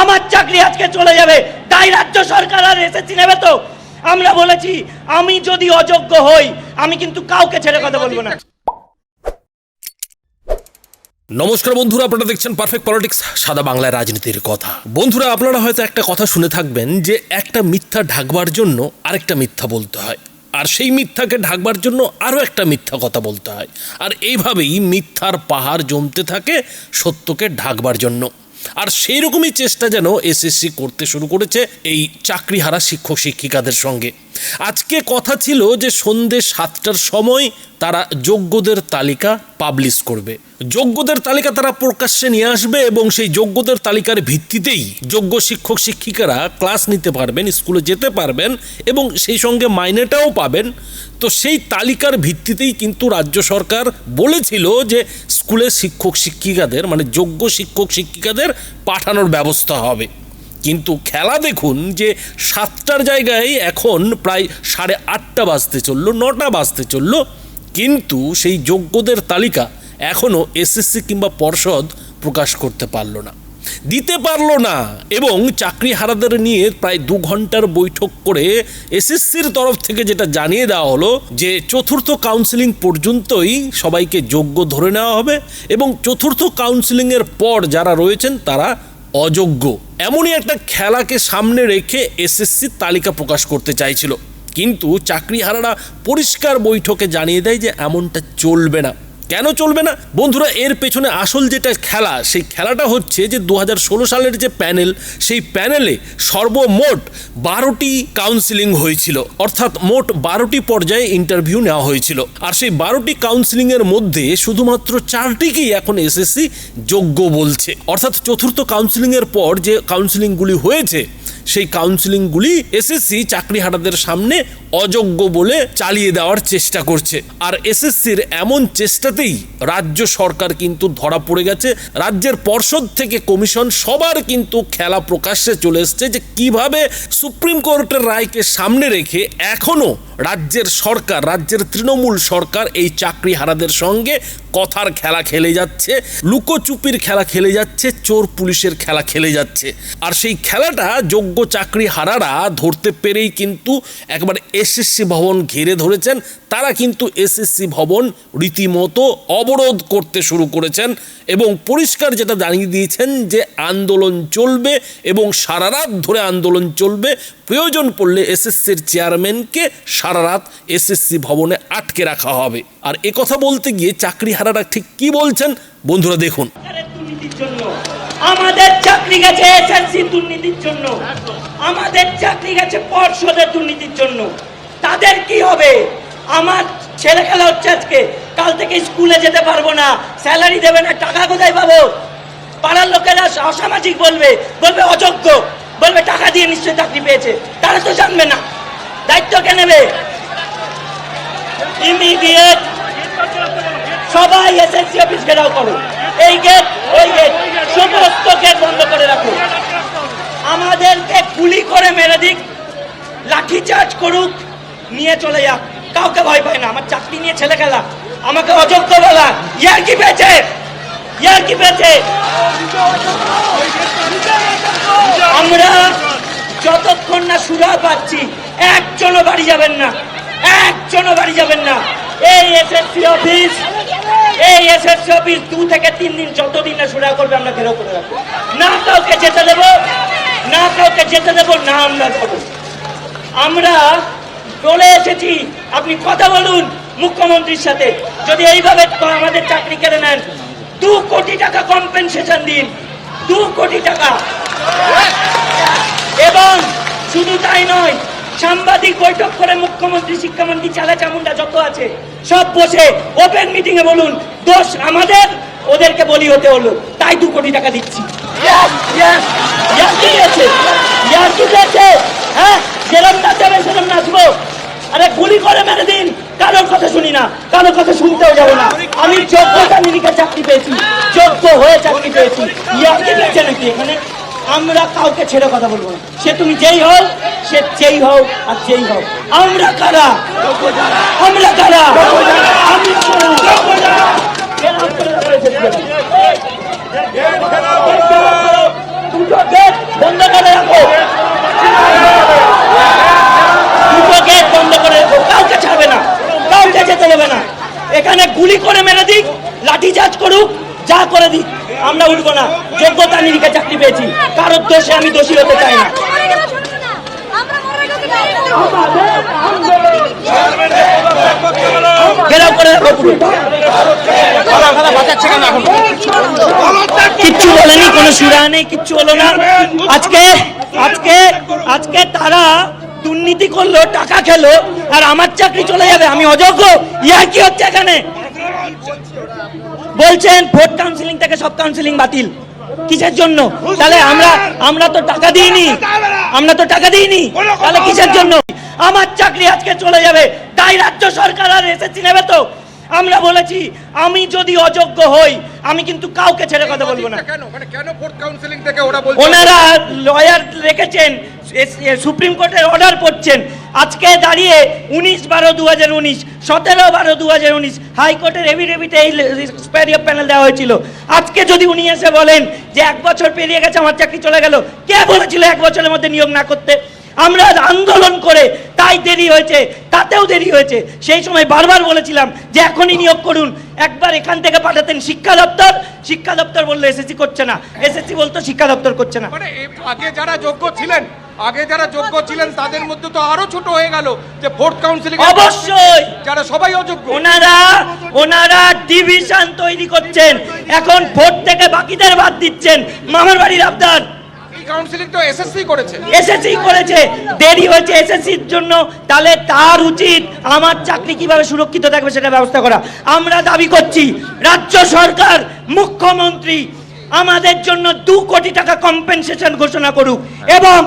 আমার চাকরি আজকে চলে যাবে। তাই রাজ্য সরকার আর এসএসসি নেবে তো। আমরা বলেছি, আমি যদি অযোগ্য হই, আমি কিন্তু কাউকে ছেড়ে কথা বলব না। নমস্কার বন্ধুরা, আপনারা দেখছেন পারফেক্ট পলিটিক্স সাদা বাংলায় রাজনীতির কথা। বন্ধুরা, আপনারা হয়তো একটা কথা শুনে থাকবেন যে একটা মিথ্যা ঢাকবার জন্য আরেকটা মিথ্যা বলতে হয়। আর সেই মিথ্যাকে ঢাকবার জন্য আরও একটা মিথ্যা কথা বলতে হয়। আর এইভাবেই মিথ্যার পাহাড় জমতে থাকে সত্যকে ঢাকবার জন্য। আর সেই রকমই চেষ্টা যেন এসএসসি করতে শুরু করেছে এই চাকরি হারা শিক্ষক শিক্ষিকাদের সঙ্গে। আজকে কথা ছিল যে সন্ধ্যে সাতটার সময় তারা যোগ্যদের তালিকা পাবলিশ করবে। যোগ্যদের তালিকা তারা প্রকাশ্যে নিয়ে আসবে এবং সেই যোগ্যদের তালিকার ভিত্তিতেই যোগ্য শিক্ষক শিক্ষিকারা ক্লাস নিতে পারবেন, স্কুলে যেতে পারবেন এবং সেই সঙ্গে মাইনেটাও পাবেন। তো সেই তালিকার ভিত্তিতেই কিন্তু রাজ্য সরকার বলেছিল যে স্কুলে শিক্ষক শিক্ষিকাদের মানে যোগ্য শিক্ষক শিক্ষিকাদের পাঠানোর ব্যবস্থা হবে। কিন্তু খেলা দেখুন যে সাতটার জায়গায় এখন প্রায় সাড়ে আটটা বাজতে চলল, নটা বাজতে চলল। কিন্তু সেই যোগ্যদের তালিকা এখনও এসএসসি কিংবা পর্ষদ প্রকাশ করতে পারল না। দিতে পারল না এবং চাকরি হারাদের নিয়ে প্রায় দু ঘণ্টার বৈঠক করে এসএসসির তরফ থেকে যেটা জানিয়ে দেওয়া হলো যে চতুর্থ কাউন্সিলিং পর্যন্তই সবাইকে যোগ্য ধরে নেওয়া হবে এবং চতুর্থ কাউন্সিলিংয়ের পর যারা রয়েছেন তারা অযোগ্য। এমনই একটা খেলাকে সামনে রেখে এসএসসি তালিকা প্রকাশ করতে চাইছিল। কিন্তু চাকরিহারারা পরিষ্কার বৈঠকে জানিয়ে দেয় যে এমনটা চলবে না। কেন চলবে না? বন্ধুরা, এর পেছনে আসল যেটা খেলা, সেই খেলাটা হচ্ছে যে দু হাজার ষোলো সালের যে প্যানেল, সেই প্যানেলে সর্বমোট বারোটি কাউন্সিলিং হয়েছিল। অর্থাৎ মোট বারোটি পর্যায়ে ইন্টারভিউ নেওয়া হয়েছিল। আর সেই বারোটি কাউন্সিলিংয়ের মধ্যে শুধুমাত্র চারটিকেই এখন এসএসসি যোগ্য বলছে। অর্থাৎ চতুর্থ কাউন্সিলিংয়ের পর যে কাউন্সিলিংগুলি হয়েছে সেই কাউন্সিলিংগুলি এসএসসি চাকরি চাকরিহারাদের সামনে অযোগ্য বলে চালিয়ে দেওয়ার চেষ্টা করছে। আর এসএসসির এমন চেষ্টাতেই রাজ্য সরকার কিন্তু ধরা পড়ে গেছে। রাজ্যের পর্ষদ থেকে কমিশন সবার কিন্তু খেলা প্রকাশ্যে চলে এসছে যে কীভাবে সুপ্রিম কোর্টের রায়কে সামনে রেখে এখনও রাজ্যের সরকার, রাজ্যের তৃণমূল সরকার এই চাকরি হারাদের সঙ্গে কথার খেলা খেলে যাচ্ছে, লুকোচুপির খেলা খেলে যাচ্ছে, চোর পুলিশের খেলা খেলে যাচ্ছে। আর সেই খেলাটা যোগ্য চাকরি হারারা ধরতে পেরেই কিন্তু একবার এসএসসি ভবন ঘিরে ধরেছেন তারা কিন্তু এসএসসি ভবন রীতিমতো অবরোধ করতে শুরু করেছেন এবং পরিষ্কার যেটা জানিয়ে দিয়েছেন যে আন্দোলন চলবে এবং সারা রাত ধরে আন্দোলন চলবে, প্রয়োজন পড়লে এসএসসির চেয়ারম্যানকে সারা রাত এসএসসি ভবনে আটকে রাখা হবে। আর কথা বলতে গিয়ে চাকরিহারারা ঠিক কি বলছেন বন্ধুরা দেখুন। আমাদের চাকরি গেছে এসএসসি দুর্নীতির জন্য। আমাদের চাকরি গেছে পর্ষদের দুর্নীতির জন্য। তাদের কি হবে? আমার ছেলে খেলা হচ্ছে আজকে। কাল থেকে স্কুলে যেতে পারব না। স্যালারি দেবে না, টাকা কোথায় পাবো? পাড়ার লোকেরা অসামাজিক বলবে বলবে অযোগ্য, বলবে টাকা দিয়ে নিশ্চয়ই চাকরি পেয়েছে। তারা তো জানবে না। দায়িত্ব কে নেবে? ইমিডিয়েট সবাই এসএসসি অফিস ঘেরাও করো। এই গেট ওই গেট সমস্ত গেট বন্ধ করে রাখো। আমাদেরকে গুলি করে মেরে দিক। লাঠি চার্জ করুক, নিয়ে চলে যাক। কাউকে ভয় পায় না, আমার চাকরি নিয়ে ছেলে খেলা, আমাকে অযোগ্য বলা, ইয়ার কি পেয়েছে? ইয়ার কি পেয়েছে? আমরা যতক্ষণ না সুরা পাচ্ছি, একজনও বাড়ি যাবেন না, একজনও বাড়ি যাবেন না। এই এসএসসি অফিস এই এসএসসি অফিস দু থেকে তিন দিন যতদিন না সুরা করবে, আমরা ঘেরাও করে রাখব। না কাউকে যেতে দেবো, না কাউকে যেতে দেবো, না আমরা যাব আমরা বলে এসেছি। আপনি কথা বলুন মুখ্যমন্ত্রীর সাথে। যদি এইভাবে আমাদের চাকরি কেড়ে নেন, দু কোটি টাকা কম্পেনসেশন দিন। দু কোটি টাকা। এবং শুধু তাই নয়, সাংবাদিক বৈঠক করে মুখ্যমন্ত্রী শিক্ষামন্ত্রী চালা চামুন্ডা যত আছে, সব বসে ওপেন মিটিং এ বলুন, দোষ আমাদের, ওদেরকে বলি হতে হলো। তাই দু কোটি টাকা দিচ্ছি। হ্যাঁ যেরম নাচাবে সেরম নাচবো। আরে গুলি করে মেরে দিন। কারোর কথা শুনি না, কারোর কথা শুনতেও যাব না। আমি যোগ্যতা নিরিখে চাকরি পেয়েছি, যোগ্য হয়ে চাকরি পেয়েছি। ইয়ার কি পেয়েছে নাকি এখানে? আমরা কাউকে ছেড়ে কথা বলব না। সে তুমি যেই হও, সে যেই হও আর যেই হও। আমরা কারা? আমরা কারা? আমি কারা? এরকম করে রাখা হয়েছে। দুটো গেট বন্ধ করে রাখো দুটো গেট বন্ধ করে রাখো কাউকে ছাড়বে না কাউকে যেতে দেবে না এখানে গুলি করে মেরে দিক লাঠি চার্জ করুক, যা করে দিক। আমরা উঠবো না, যোগ্যতা নিরিখে চাকরি পেয়েছি। কারোর দোষে আমি দোষী হতে চাই না। ঘেরাও করে কিচ্ছু বলেনি, কোনো সুরা নেই, কিচ্ছু হলো না। আজকে আজকে আজকে তারা দুর্নীতি করল, টাকা খেলো, আর আমার চাকরি চলে যাবে, আমি অযোগ্য? ইয়া কি হচ্ছে এখানে? বলছেন, ভোট কাউন্সিলিং থেকে সব কাউন্সিলিং বাতিল। কিসের জন্য? তাহলে আমরা আমরা তো টাকা দিইনি। আমরা তো টাকা দিইনি। তাহলে কিসের জন্য? আমার চাকরি আজকে চলে যাবে। তাই রাজ্য সরকার আর এসেছি নেবে তো? আমরা বলেছি আমি যদি অযোগ্য হই আমি কিন্তু কাউকে ছেড়ে কথা বলব না। কেন? মানে কেন কাউন্সিলিং থেকে ওরা বলছে ওনারা লয়ার রেখেছেন সুপ্রিম কোর্টের অর্ডার করছেন। আজকে দাঁড়িয়ে উনিশ বারো দু হাজার উনিশ সতেরো বারো দু হাজার উনিশ হাইকোর্টের এভিডেভিটে এই এক্সপায়ারি প্যানেল দেওয়া হয়েছিল। আজকে যদি উনি এসে বলেন যে এক বছর পেরিয়ে গেছে আমার চাকরি চলে গেল কে বলেছিল এক বছরের মধ্যে নিয়োগ না করতে? আমরা আন্দোলন করে তাই দেরি হয়েছে তাতেও দেরি হয়েছে। সেই সময় বারবার বলেছিলাম যে এখনই নিয়োগ করুন। একবার এখান থেকে পাঠাতেন শিক্ষা দপ্তর। শিক্ষা দপ্তর বলল এসএসসি করছে না। এসএসসি বলতো শিক্ষা দপ্তর করছে না। মানে আগে যারা যোগ্য ছিলেন আগে যারা যোগ্য ছিলেন তাদের মধ্যে তো আরও ছোট হয়ে গেল যে ভোট কাউন্সিলিং অবশ্যই। যারা সবাই অযোগ্য। ওনারা ওনারা ডিভিশন তৈরি করছেন। এখন ভোট থেকে বাকিদের বাদ দিচ্ছেন। মামার বাড়ির আবদার। কাউন্সিলিং তো এসএসসি করেছে। এসএসসি করেছে। দেরি হয়েছে এসএসসির জন্য। তাহলে তার উচিত আমার চাকরি কীভাবে সুরক্ষিত থাকবে সেটা ব্যবস্থা করা। আমরা দাবি করছি, রাজ্য সরকার, মুখ্যমন্ত্রী, আমাদের জন্য দু কোটি টাকা কম্পেনসেশন ঘোষণা করুক এবং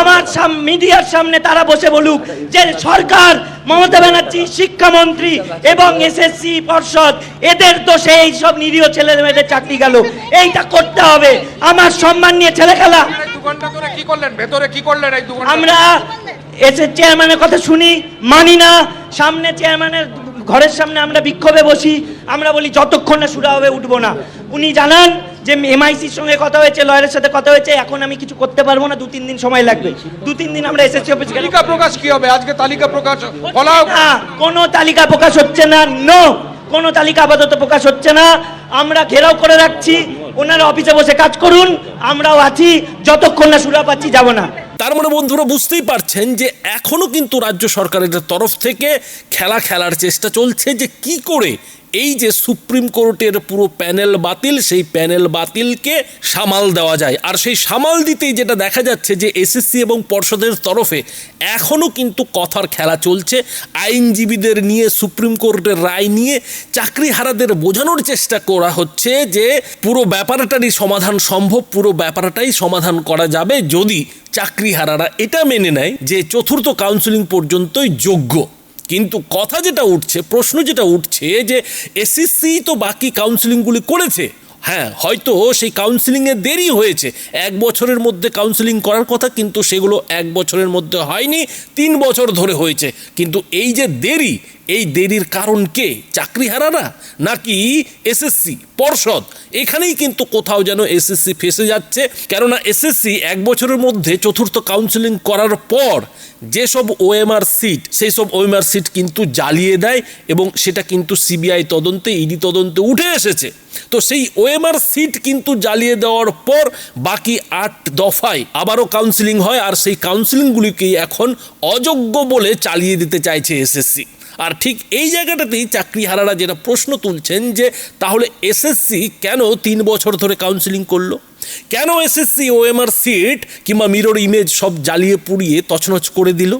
আমার মিডিয়ার সামনে তারা বসে বলুক যে সরকার, মমতা ব্যানার্জি, শিক্ষামন্ত্রী এবং এসএসসি পর্ষদ, এদের দোষে এই সব নিরীহ ছেলে মেয়েদের চাকরি গেল। এইটা করতে হবে। আমার সম্মান নিয়ে ছেলে খেলা দু ঘণ্টা ধরে কি করলেন? ভেতরে কি করলেন এই দু ঘণ্টা আমরা এসে চেয়ারম্যানের কথা শুনি মানি না সামনে চেয়ারম্যানের ঘরের সামনে আমরা বিক্ষোভে বসি আমরা বলি যতক্ষণ না শুরু হবে উঠবো না। উনি জানান যে এমআইসির সঙ্গে কথা হয়েছে লয়ারের সাথে কথা হয়েছে এখন আমি কিছু করতে পারব না দু তিন দিন সময় লাগবে। দু তিন দিন আমরা এসএসসি অফিস তালিকা প্রকাশ কি হবে? আজকে তালিকা প্রকাশ বলা না কোনো তালিকা প্রকাশ হচ্ছে না নো কোনো তালিকা আপাতত প্রকাশ হচ্ছে না। আমরা ঘেরাও করে রাখছি ওনারা অফিসে বসে কাজ করুন, আমরাও আছি, যতক্ষণ না সুরা পাচ্ছি যাব না। তার মানে বন্ধুরা বুঝতেই পারছেন যে এখনও কিন্তু রাজ্য সরকারের তরফ থেকে খেলা খেলার চেষ্টা চলছে যে কি করে এই যে সুপ্রিম কোর্টের পুরো প্যানেল বাতিল, সেই প্যানেল বাতিলকে সামাল দেওয়া যায়। আর সেই সামাল দিতেই যেটা দেখা যাচ্ছে যে এসএসসি এবং পর্ষদের তরফে এখনও কিন্তু কথার খেলা চলছে। আইনজীবীদের নিয়ে, সুপ্রিম কোর্টের রায় নিয়ে চাকরিহারাদের বোঝানোর চেষ্টা করা হচ্ছে যে পুরো ব্যাপারটারই সমাধান সম্ভব, পুরো ব্যাপারটাই সমাধান করা যাবে যদি চাকরিহারারা এটা মেনে নেয় যে চতুর্থ কাউন্সিলিং পর্যন্তই যোগ্য। কিন্তু কথা যেটা উঠছে, প্রশ্ন যেটা উঠছে যে এসএসসি তো বাকি কাউন্সিলিংগুলি করেছে। হ্যাঁ হয়তো সেই কাউন্সিলিংয়ে দেরি হয়েছে। এক বছরের মধ্যে কাউন্সিলিং করার কথা কিন্তু সেগুলো এক বছরের মধ্যে হয়নি, তিন বছর ধরে হয়েছে। কিন্তু এই যে দেরি এই দেরির কারণ কে? চাকরিহারারা? নাকি এসএসসি পর্ষদ? এখানেই কিন্তু কোথাও যেন এসএসসি ফেসে যাচ্ছে। কেননা এসএসসি এক বছরের মধ্যে চতুর্থ কাউন্সিলিং করার পর যেসব ওএমআর সিট সেই সব ওএমআর সিট কিন্তু জ্বালিয়ে দেয় এবং সেটা কিন্তু সিবিআই তদন্তে ইডি তদন্তে উঠে এসেছে। তো সেই ওএমআর সিট কিন্তু জ্বালিয়ে দেওয়ার পর বাকি আট দফায় আবারও কাউন্সিলিং হয়, আর সেই কাউন্সিলিংগুলিকেই এখন অযোগ্য বলে চালিয়ে দিতে চাইছে এসএসসি আর ঠিক এই জায়গাটাতেই চাকরিহারারা যেটা প্রশ্ন তুলছেন যে তাহলে এসএসসি কেন তিন বছর ধরে কাউন্সিলিং করল? কেন এসএসসি ওএমআর সিট কিংবা মিরর ইমেজ সব জ্বালিয়ে পুড়িয়ে তছনছ করে দিল?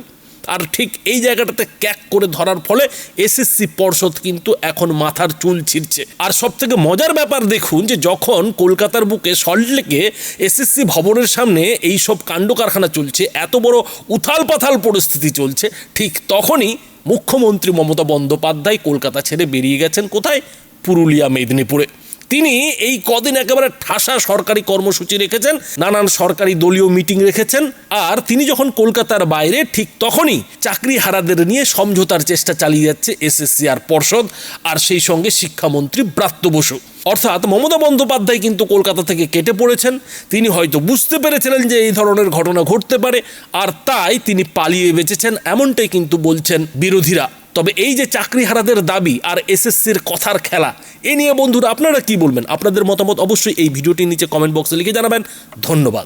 আর ঠিক এই জায়গাটাতে ক্যাক করে ধরার ফলে এসএসসি পর্ষদ কিন্তু এখন মাথার চুল ছিঁড়ছে। আর সব থেকে মজার ব্যাপার দেখুন যে যখন কলকাতার বুকে সল্টলেকে এসএসসি ভবনের সামনে এই সব কাণ্ড কারখানা চলছে, এত বড় উথাল পাথাল পরিস্থিতি চলছে, ঠিক তখনই মুখ্যমন্ত্রী মমতা বন্দ্যোপাধ্যায় কলকাতা ছেড়ে বেরিয়ে গেছেন কোথায়? পুরুলিয়া, মেদিনীপুরে। তিনি এই কদিন একেবারে ঠাসা সরকারি কর্মসূচি রেখেছেন, নানান সরকারি দলীয় মিটিং রেখেছেন, আর তিনি যখন কলকাতার বাইরে, ঠিক তখনই চাকরি হারাদের নিয়ে সমঝোতার চেষ্টা চালিয়ে যাচ্ছে এসএসসি আর পর্ষদ, আর সেই সঙ্গে শিক্ষামন্ত্রী ব্রাত্য বসু। অর্থাৎ মমতা বন্দ্যোপাধ্যায় কিন্তু কলকাতা থেকে কেটে পড়েছেন। তিনি হয়তো বুঝতে পেরেছিলেন যে এই ধরনের ঘটনা ঘটতে পারে, আর তাই তিনি পালিয়ে বেঁচেছেন এমনটাই কিন্তু বলছেন বিরোধীরা। তবে এই যে চাকরি হারাদের দাবি আর এসএসসির কথার খেলা, এ নিয়ে বন্ধুরা আপনারা কি বলবেন? আপনাদের মতামত অবশ্যই এই ভিডিওটির নিচে কমেন্ট বক্সে লিখে জানাবেন। ধন্যবাদ।